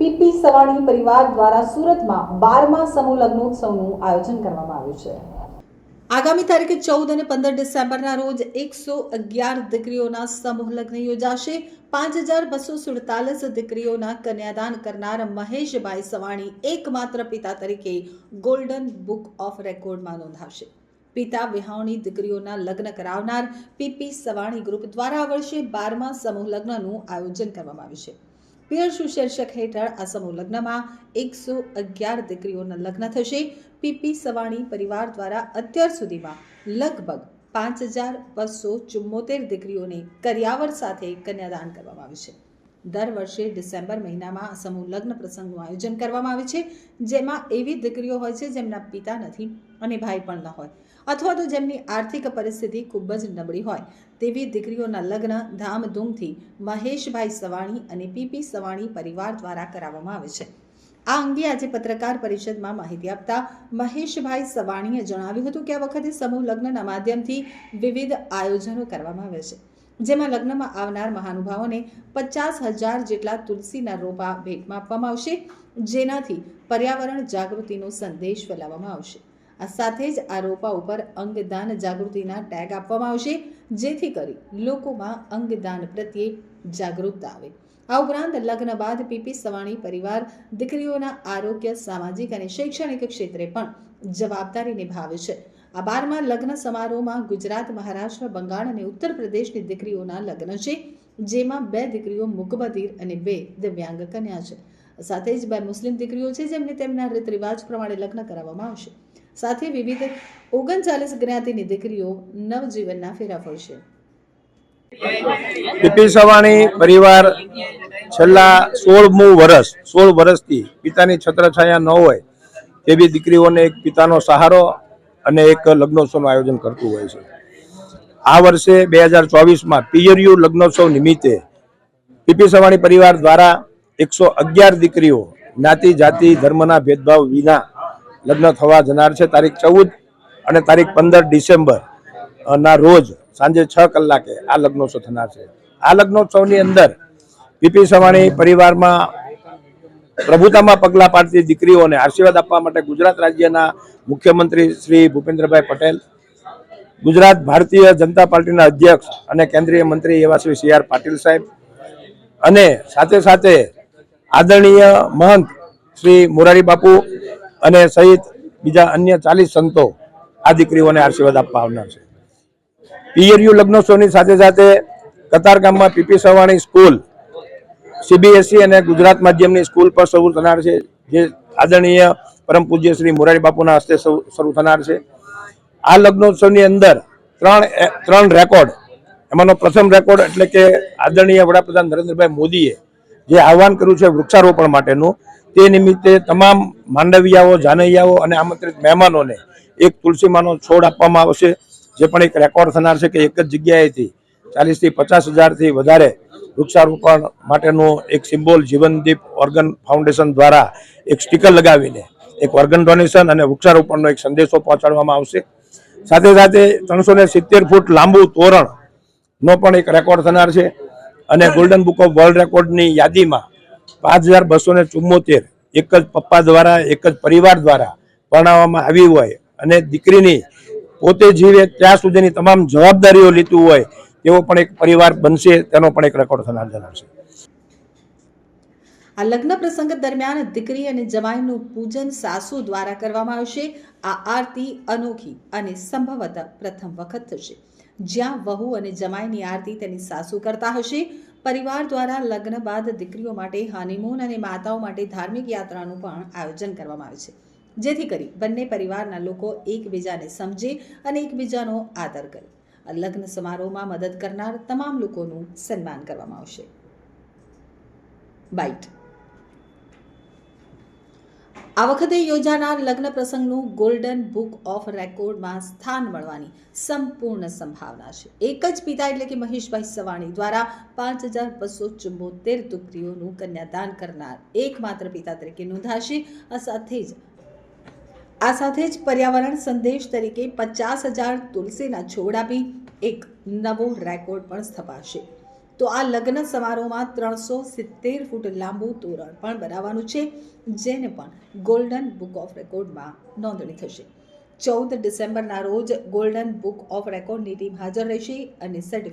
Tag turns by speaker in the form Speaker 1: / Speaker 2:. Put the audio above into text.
Speaker 1: PP Savani પરિવાર દ્વારા સુરતમાં બારમા સમૂહ લગ્નોત્સવનું આયોજન કરવામાં આવ્યું છે. આગામી તારીખે ચૌદ અને પંદર ડિસેમ્બરના રોજ એકસો અગિયાર દીકરીઓના સમૂહ લગ્ન યોજાશે. પાંચ હજાર બસો સુડતાલીસ દીકરીઓના કન્યાદાન કરનાર મહેશભાઈ સવાણી એકમાત્ર પિતા તરીકે ગોલ્ડન બુક ઓફ રેકોર્ડમાં નોંધાશે. પિતા વિહાવણી દીકરીઓના લગ્ન કરાવનાર પીપી સવાણી ગ્રુપ દ્વારા વર્ષે બારમા સમૂહ લગ્નનું આયોજન કરવામાં આવ્યું છે. પિયરશુ શીર્ષક હેઠળ આ સમૂહ લગ્નમાં એકસો અગિયાર દીકરીઓના લગ્ન થશે. પીપી સવાણી પરિવાર દ્વારા અત્યાર સુધીમાં લગભગ પાંચ હજાર બસો ચુમ્મોતેર દીકરીઓને કર્યાવર સાથે કન્યાદાન કરવામાં આવ્યું છે. દર વર્ષે ડિસેમ્બર મહિનામાં સમૂહ લગ્ન પ્રસંગનું આયોજન કરવામાં આવે છે, જેમાં એવી દીકરીઓ હોય છે જેમના પિતા નથી અને ભાઈ પણ ન હોય, અથવા તો જેમની આર્થિક પરિસ્થિતિ ખૂબ જ નબળી હોય. તેવી દીકરીઓના લગ્ન ધામધૂમથી મહેશભાઈ સવાણી અને પીપી સવાણી પરિવાર દ્વારા કરાવવામાં આવે છે. આ અંગે આજે પત્રકાર પરિષદમાં માહિતી આપતા મહેશભાઈ સવાણીએ જણાવ્યું હતું કે આ વખતે સમૂહ લગ્નના માધ્યમથી વિવિધ આયોજનો કરવામાં આવે છે. જેમાં લગ્નમાં આવનાર મહાનુભાવોને પચાસ હજાર જેટલા તુલસીના રોપા ભેટમાં આપવામાં આવશે, જેનાથી પર્યાવરણ જાગૃતિનો સંદેશ ફેલાવવામાં આવશે. આ સાથે જ આ રોપા ઉપર અંગદાન જાગૃતિના ટેગ આપવામાં આવશે, જેથી કરી લોકોમાં અંગદાન પ્રત્યે જાગૃતતા આવે. આ ઉપરાંત લગ્ન બાદ પીપી સવાણી પરિવાર દીકરીઓના આરોગ્ય, સામાજિક અને શૈક્ષણિક ક્ષેત્રે પણ જવાબદારી નિભાવે છે. આ બારમાં લગ્ન સમારોહમાં ગુજરાત, મહારાષ્ટ્ર, બંગાળ અને ઉત્તર પ્રદેશની દીકરીઓના લગ્ન છે, જેમાં બે દીકરીઓ મુકબધીર અને બે દિવ્યાંગ કન્યા છે. સાથે જ બે મુસ્લિમ દીકરીઓ છે, જેમને તેમના રીત રિવાજ પ્રમાણે લગ્ન કરાવવામાં આવશે. સાથે વિવિધ ઓગણચાલીસ જ્ઞાતિની દીકરીઓ નવજીવનના ફેરા ફરશે.
Speaker 2: પીપી સવાણી પરિવાર છેલ્લા સોળમું વર્ષ સોળ વર્ષથી પિતાની છત્રછાયા ન હોય, તેવી દીકરીઓને એક પિતાનો સહારો અને એક લગ્નોત્સવનું આયોજન કરતું હોય છે. આ વર્ષે બે હજાર ચોવીસમાં પિયરયુ લગ્નોત્સવ નિમિત્તે પીપી સવાણી પરિવાર દ્વારા એકસો અગિયાર દીકરીઓ જ્ઞાતિ, જાતિ, ધર્મના ભેદભાવ વિના લગ્ન થવા જનાર છે. તારીખ ચૌદ અને તારીખ પંદર ડિસેમ્બર ના રોજ સાંજે છ કલાકે આ લગ્નોત્સવ થનાર છે. આ લગ્નોત્સવની અંદર પીપી સવાણી પરિવારમાં પ્રભુતામાં પગલા પાડતી દીકરીઓને આશીર્વાદ આપવા માટે ગુજરાત રાજ્યના મુખ્યમંત્રી શ્રી ભૂપેન્દ્રભાઈ પટેલ, ગુજરાત ભારતીય જનતા પાર્ટીના અધ્યક્ષ અને કેન્દ્રીય મંત્રી એવા શ્રી સી આર પાટીલ સાહેબ અને સાથે સાથે આદરણીય મહંત શ્રી મોરારી બાપુ અને સહિત બીજા અન્ય ચાલીસ સંતો આ દીકરીઓને આશીર્વાદ આપવા આવનાર છે. પીએરયુ લગ્નોત્સવની સાથે સાથે કતારગામમાં પીપી સવાણી સ્કૂલ સીબીએસઈ અને ગુજરાત માધ્યમની સ્કૂલ પર શરૂ થનાર છે. જે આદરણીય પરમ પૂજ્ય શ્રી મોરારી બાપુના હસ્તે શરૂ થનાર છે. આ લગ્નોત્સવની અંદર ત્રણ ત્રણ રેકોર્ડ. એમાંનો પ્રથમ રેકોર્ડ એટલે કે આદરણીય વડાપ્રધાન નરેન્દ્રભાઈ મોદીએ જે આહવાન કર્યું છે વૃક્ષારોપણ માટેનું, તે નિમિત્તે તમામ માંડવિયાઓ, જાનૈયાઓ અને આમંત્રિત મહેમાનોને એક તુલસીમાનો છોડ આપવામાં આવશે. જે પણ એક રેકોર્ડ થનાર છે કે એક જ જગ્યાએથી ચાલીસથી પચાસ હજારથી વધારે વૃક્ષારોપણ માટેનો એક સિમ્બોલ જીવનદીપ ઓર્ગન ફાઉન્ડેશન દ્વારા એક સ્ટીકર લગાવીને એક ઓર્ગન ડોનેશન અને વૃક્ષારોપણનો એક સંદેશો પહોંચાડવામાં આવશે. સાથે સાથે ત્રણસો સિત્તેર ફૂટ લાંબુ તોરણ નો પણ એક રેકોર્ડ થનાર છે અને ગોલ્ડન બુક ઓફ વર્લ્ડ રેકોર્ડની યાદીમાં પાંચ હજાર બસો ને ચુમ્મોતેર એક જ પપ્પા દ્વારા, એક જ પરિવાર દ્વારા પરણાવવામાં આવી હોય અને દીકરીની પોતે જીવે ત્યાં સુધીની તમામ જવાબદારીઓ લીધું હોય એવો પણ એક પરિવાર બનશે, તેનો પણ એક રેકોર્ડ થનાર જણાવશે
Speaker 1: આ લગ્ન પ્રસંગ દરમિયાન દીકરી અને જમાઈનું પૂજન સાસુ દ્વારા કરવામાં આવશે. આ આરતી અનોખી અને સંભવત પ્રથમ વખત થશે. જ્યાં વહુ અને જમાઈની આરતી તેની સાસુ કરતા હશે. પરિવાર દ્વારા લગ્ન બાદ દીકરીઓ માટે હનીમૂન અને માતાઓ માટે ધાર્મિક યાત્રાનું પણ આયોજન કરવામાં આવે છે. જેથી કરી બંને પરિવારના લોકો એકબીજાને સમજે અને એકબીજાનો આદર કરે. લગ્ન સમારોહમાં મદદ કરનાર તમામ લોકોનું સન્માન કરવામાં આવશે. બાઇટ આ વખતે યોજાનાર લગ્ન પ્રસંગનું ગોલ્ડન બુક ઓફ રેકોર્ડમાં સ્થાન મળવાની સંપૂર્ણ સંભાવના છે. એક જ પિતા એટલે કે મહેશભાઈ સવાણી દ્વારા પાંચ હજાર બસો ચુમ્મોતેર દીકરીઓનું કન્યાદાન કરનાર એકમાત્ર પિતા તરીકે નોંધાશે. આ સાથે જ આ સાથે જ પર્યાવરણ સંદેશ તરીકે પચાસ હજાર તુલસીના છોડ આપી એક નવો રેકોર્ડ પણ સ્થપાશે. તો આ લગ્ન સમારોહમાં ત્રણસો સિત્તેર ફૂટ લાંબુ તોરણ પણ બનાવવાનું છે, જેને પણ ગોલ્ડન બુક ઓફ રેકોર્ડમાં નોંધણી થશે. ચૌદ ડિસેમ્બરના રોજ ગોલ્ડન બુક ઓફ રેકોર્ડની ટીમ હાજર રહેશે અને સર્ટિફિકેટ